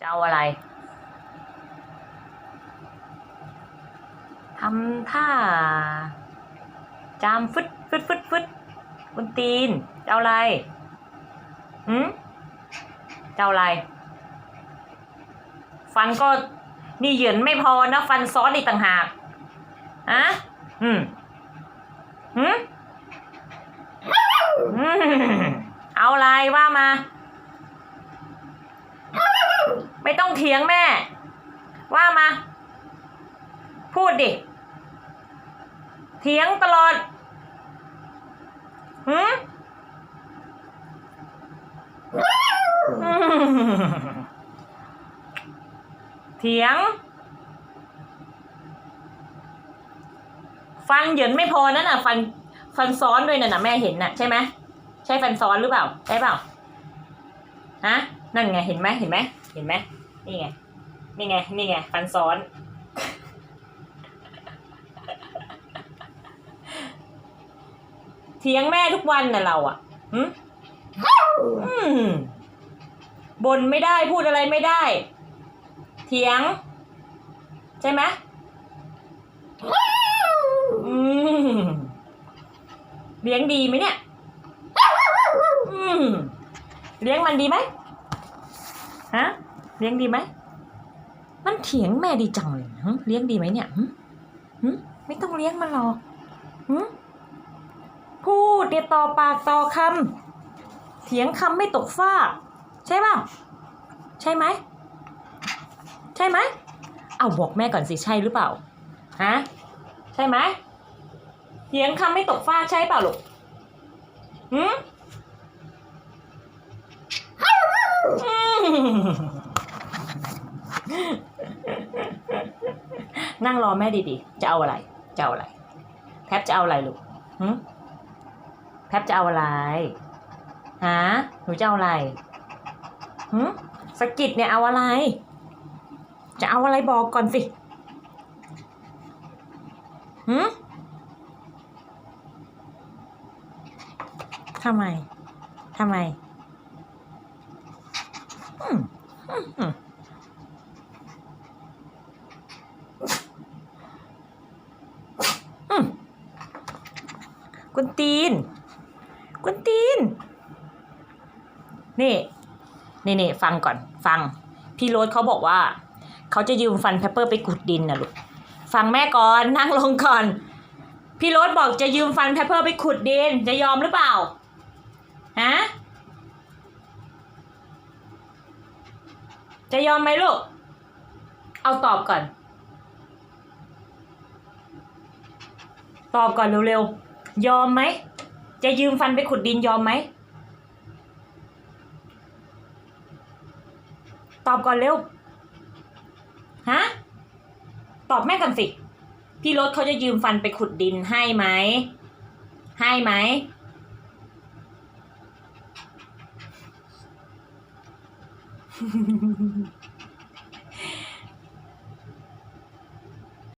จะเอาอะไรทำท่า จามฟึดฟึดฟึดฟึดบนตีนจะเอาอะไรหืมจะเอาอะไร ฟันก็นี่เหยินไม่พอนะ ฟันซ้อนอีกต่างหากอะอืมหืมอืมเอาอะไรว่ามา ไม่ต้องเถียงแม่ ว่ามา พูดดิ เถียงตลอดหืมอืมเถียง ฟันเหยินไม่พอนั่นน่ะ ฟัน ฟันซ้อนด้วยน่ะนะแม่เห็นน่ะ ใช่ไหมใช่ฟันซ้อนหรือเปล่า ใช่เปล่าฮะนั่นไงเห็นไหมเห็นไหม เห็นไหมนี่ไง นี่ไง นี่ไง ฟันซ้อน เถียงแม่ทุกวันน่ะเราอะหืมอืมบ่นไม่ได้พูดอะไรไม่ได้ เถียง ใช่ไหมอืมเลี้ยงดีไหมเนี่ยอืมเลี้ยงมันดีไหมฮะ เลี้ยงดีไหม มันเถียงแม่ดีจังเลยเลี้ยงดีไหมเนี่ยไม่ต้องเลี้ยงมันหรอกพูดเนี่ยต่อปากต่อคำเถียงคำไม่ตกฟากใช่ป่ะ ใช่ไหม ใช่ไหม เอาบอกแม่ก่อนสิใช่หรือเปล่า ฮะ ใช่ไหมเถียงคำไม่ตกฟากใช่เปล่าลูกหืม นั่งรอแม่ดีๆ จะเอาอะไร จะเอาอะไรแพบจะเอาอะไรลูกหืแพบจะเอาอะไรฮะหนูจะเอาอะไรหืสกิดเนี่ยเอาอะไร จะเอาอะไรบอกก่อนสิหืทำไม ทำไม อืมอืมอืมอืม กุนตีน กุนตีน นี่นี่นี่ฟังก่อน ฟัง พี่โรสเขาบอกว่า เขาจะยืมฟันแพปเปอร์ไปขุดดินนะลูก ฟังแม่ก่อนนั่งลงก่อน พี่โรสบอกจะยืมฟันแพปเปอร์ไปขุดดิน จะยอมหรือเปล่า ฮะ จะยอมไหมลูก เอาตอบก่อน ตอบก่อนเร็วๆ ยอมไหม จะยืมฟันไปขุดดินยอมไหม ตอบก่อนเร็ว ฮะ ตอบแม่กันสิ พี่รถเขาจะยืมฟันไปขุดดินให้ไหม ให้ไหม